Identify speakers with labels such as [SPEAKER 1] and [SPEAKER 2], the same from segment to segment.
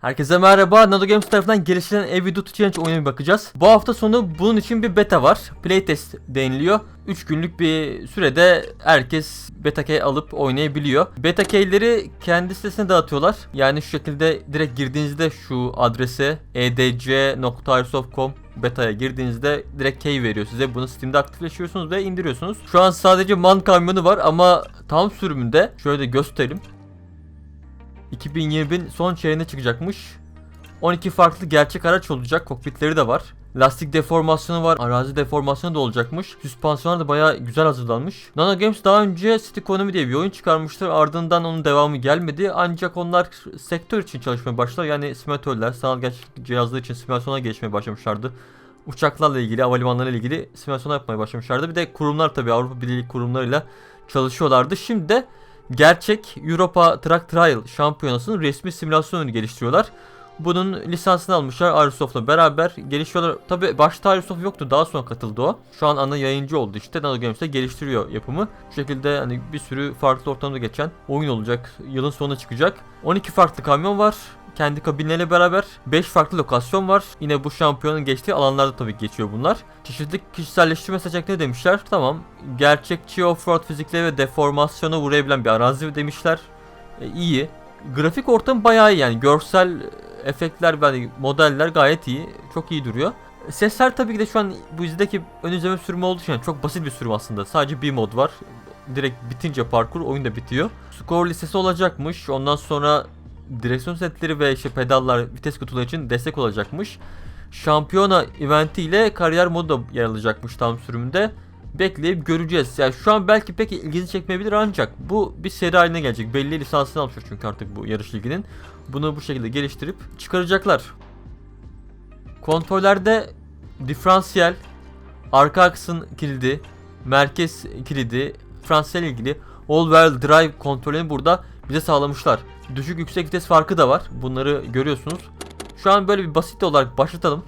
[SPEAKER 1] Herkese merhaba. Nado Games tarafından geliştirilen Duty Challenge oyununa bir bakacağız. Bu hafta sonu bunun için bir beta var. Playtest deniliyor. 3 günlük bir sürede herkes beta key alıp oynayabiliyor. Beta keyleri kendi sitesine dağıtıyorlar. Yani şu şekilde direkt girdiğinizde şu adrese edc.airsoft.com beta'ya girdiğinizde direkt key veriyor size. Bunu Steam'de aktifleşiyorsunuz ve indiriyorsunuz. Şu an sadece man kamyonu var ama tam sürümünde şöyle de gösterelim. 2020'nin son çeyreğine çıkacakmış. 12 farklı gerçek araç olacak. Kokpitleri de var. Lastik deformasyonu var. Arazi deformasyonu da olacakmış. Süspansiyonlar da baya güzel hazırlanmış. Nano Games daha önce City Economy diye bir oyun çıkarmıştır. Ardından onun devamı gelmedi. Ancak onlar sektör için çalışmaya başladılar. Yani simülatörler, sanal gerçeklik cihazları için simülasyona geçmeye başlamışlardı. Uçaklarla ilgili, havalimanlarıyla ilgili simülasyon yapmaya başlamışlardı. Bir de kurumlar tabii Avrupa Birliği kurumlarıyla çalışıyorlardı. Şimdi de gerçek Europa Truck Trial şampiyonasının resmi simülasyonunu geliştiriyorlar. Bunun lisansını almışlar Airsoft'la beraber geliştiriyorlar. Tabi başta Airsoft yoktu daha sonra katıldı o. Şu an ana yayıncı oldu işte. Nano Games geliştiriyor yapımı. Bu şekilde hani bir sürü farklı ortamda geçen oyun olacak. Yılın sonuna çıkacak. 12 farklı kamyon var kendi kabinleriyle beraber 5 farklı lokasyon var. Yine bu şampiyonun geçtiği alanlarda tabii geçiyor bunlar. Çeşitli kişiselleştirme seçenekleri demişler. Tamam. Gerçekçi offroad fizikleri ve deformasyona uğrayabilen bir arazi demişler. E, iyi. Grafik ortam bayağı iyi yani. Görsel efektler ve hani modeller gayet iyi. Çok iyi duruyor. Sesler tabii ki de şu an bu izdeki ön izleme sürümü olduğu için yani çok basit bir sürüm aslında. Sadece bir mod var. Direkt bitince parkur oyun da bitiyor. Skor listesi olacakmış. Ondan sonra direksiyon setleri ve işte pedallar, vites kutuları için destek olacakmış. Şampiyona eventi ile kariyer modu da yer alacakmış tam sürümünde. Bekleyip göreceğiz. Yani şu an belki pek ilginizi çekmeyebilir ancak bu bir seri haline gelecek. Belli lisansını almışlar çünkü artık bu yarış liginin. Bunu bu şekilde geliştirip çıkaracaklar. Kontrollerde diferansiyel, arka aksın kilidi, merkez kilidi, diferansiyel ilgili all wheel drive kontrolünü burada bize sağlamışlar. Düşük yüksek vites farkı da var. Bunları görüyorsunuz. Şu an böyle bir basit olarak başlatalım.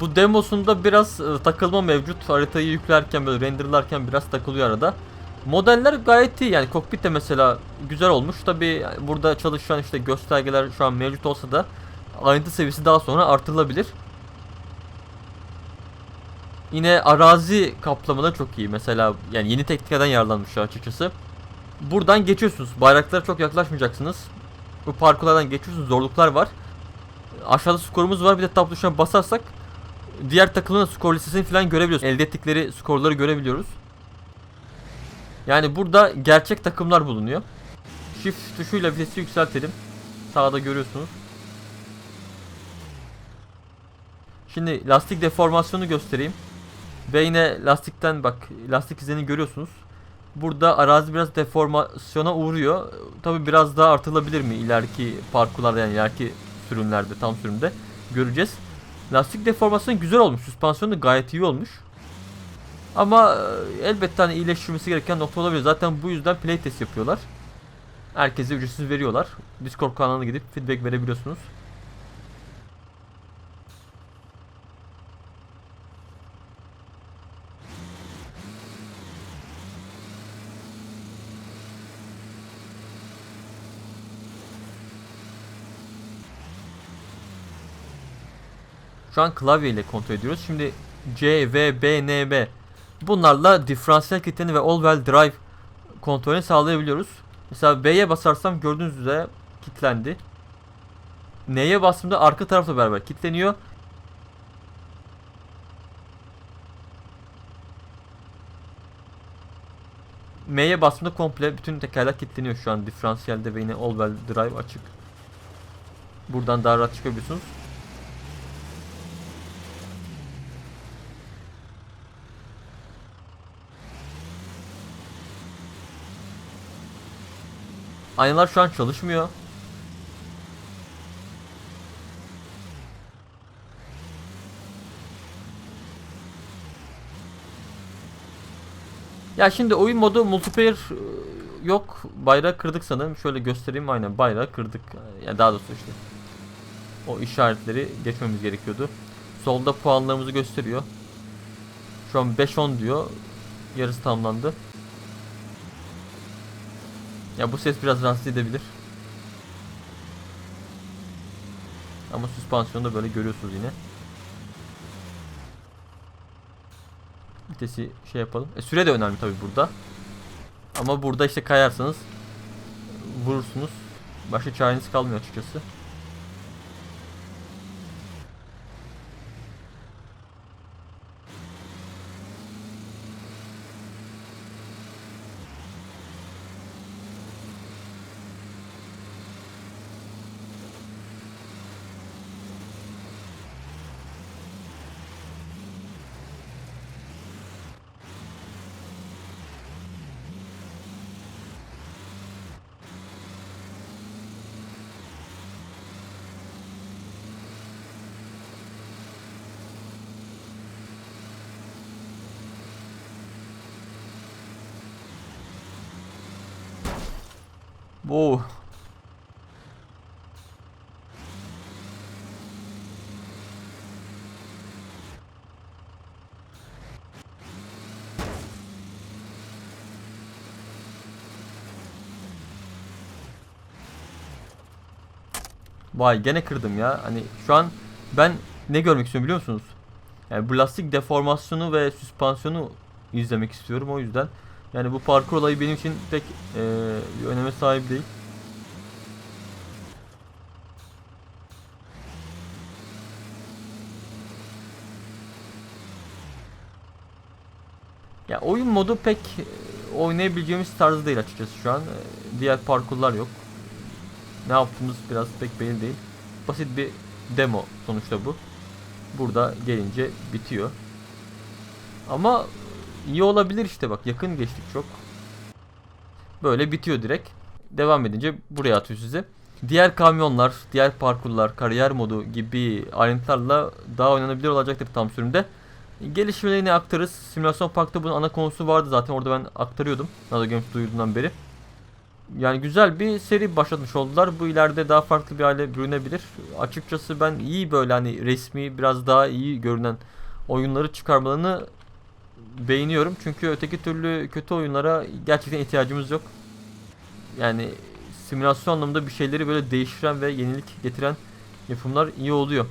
[SPEAKER 1] Bu demosunda biraz e, takılma mevcut. Haritayı yüklerken böyle renderlarken biraz takılıyor arada. Modeller gayet iyi yani kokpit de mesela güzel olmuş. Tabi burada çalışan işte göstergeler şu an mevcut olsa da ayrıntı seviyesi daha sonra artırılabilir. Yine arazi kaplamaları çok iyi. Mesela yani yeni tekniklerden yararlanmışlar açıkçası. Buradan geçiyorsunuz. Bayraklara çok yaklaşmayacaksınız. Bu parkurlardan geçiyorsunuz. Zorluklar var. Aşağıda skorumuz var. Bir de tab tuşuna basarsak diğer takımın skor listesini falan görebiliyoruz. Elde ettikleri skorları görebiliyoruz. Yani burada gerçek takımlar bulunuyor. Shift tuşuyla vitesi yükseltelim. Sağda görüyorsunuz. Şimdi lastik deformasyonu göstereyim. Ve yine lastikten bak lastik izlerini görüyorsunuz. Burada arazi biraz deformasyona uğruyor. Tabi biraz daha artılabilir mi ileriki parkurlarda yani ileriki sürümlerde tam sürümde göreceğiz. Lastik deformasyonu güzel olmuş. Süspansiyonu da gayet iyi olmuş. Ama e, elbette hani iyileştirilmesi gereken nokta olabilir. Zaten bu yüzden playtest yapıyorlar. Herkese ücretsiz veriyorlar. Discord kanalına gidip feedback verebiliyorsunuz. Şu an klavye ile kontrol ediyoruz. Şimdi C, V, B, N, B. Bunlarla diferansiyel kilitlerini ve all wheel drive kontrolünü sağlayabiliyoruz. Mesela B'ye basarsam gördüğünüz üzere kilitlendi. N'ye bastığımda arka tarafla beraber kilitleniyor. M'ye bastığımda komple bütün tekerler kilitleniyor şu an diferansiyelde ve yine all wheel drive açık. Buradan daha rahat çıkabiliyorsunuz. Aynalar şu an çalışmıyor. Ya şimdi oyun modu multiplayer e, yok. Bayrağı kırdık sanırım. Şöyle göstereyim aynen bayrağı kırdık. Yani daha doğrusu işte. O işaretleri geçmemiz gerekiyordu. Solda puanlarımızı gösteriyor. Şu an 5-10 diyor. Yarısı tamamlandı. Ya bu ses biraz rahatsız edebilir. Ama süspansiyonu da böyle görüyorsunuz yine. Vitesi şey yapalım. E, süre de önemli tabi burada. Ama burada işte kayarsanız vurursunuz. Başka çareniz kalmıyor açıkçası. Wow. Vay gene kırdım ya. Hani şu an ben ne görmek istiyorum biliyor musunuz? Yani bu lastik deformasyonu ve süspansiyonu izlemek istiyorum o yüzden. Yani bu parkur olayı benim için pek bir öneme sahip değil. Ya oyun modu pek e, oynayabileceğimiz tarzı değil açıkçası şu an. E, Diğer parkurlar yok. Ne yaptığımız biraz pek belli değil. Basit bir demo sonuçta bu. Burada gelince bitiyor. Ama iyi olabilir işte bak yakın geçtik çok. Böyle bitiyor direkt. Devam edince buraya atıyor sizi. Diğer kamyonlar, diğer parkurlar, kariyer modu gibi ayrıntılarla daha oynanabilir olacaktır tam sürümde. Gelişmelerini aktarırız. Simülasyon Park'ta bunun ana konusu vardı zaten orada ben aktarıyordum. Nado Games duyurduğundan beri. Yani güzel bir seri başlatmış oldular. Bu ileride daha farklı bir hale bürünebilir. Açıkçası ben iyi böyle hani resmi biraz daha iyi görünen oyunları çıkarmalarını beğeniyorum. Çünkü öteki türlü kötü oyunlara gerçekten ihtiyacımız yok. Yani simülasyon anlamında bir şeyleri böyle değiştiren ve yenilik getiren yapımlar iyi oluyor.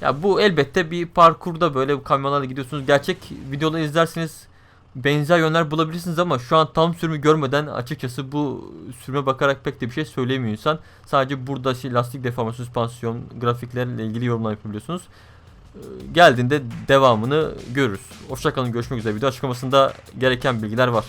[SPEAKER 1] Ya bu elbette bir parkurda böyle kamyonlarla gidiyorsunuz. Gerçek videoları izlerseniz benzer yönler bulabilirsiniz ama şu an tam sürümü görmeden açıkçası bu sürüme bakarak pek de bir şey söylemiyor insan. Sadece burada şey, lastik deforma, süspansiyon, grafiklerle ilgili yorumlar yapabiliyorsunuz. Ee, Geldiğinde devamını görürüz. Hoşçakalın görüşmek üzere. Video açıklamasında gereken bilgiler var.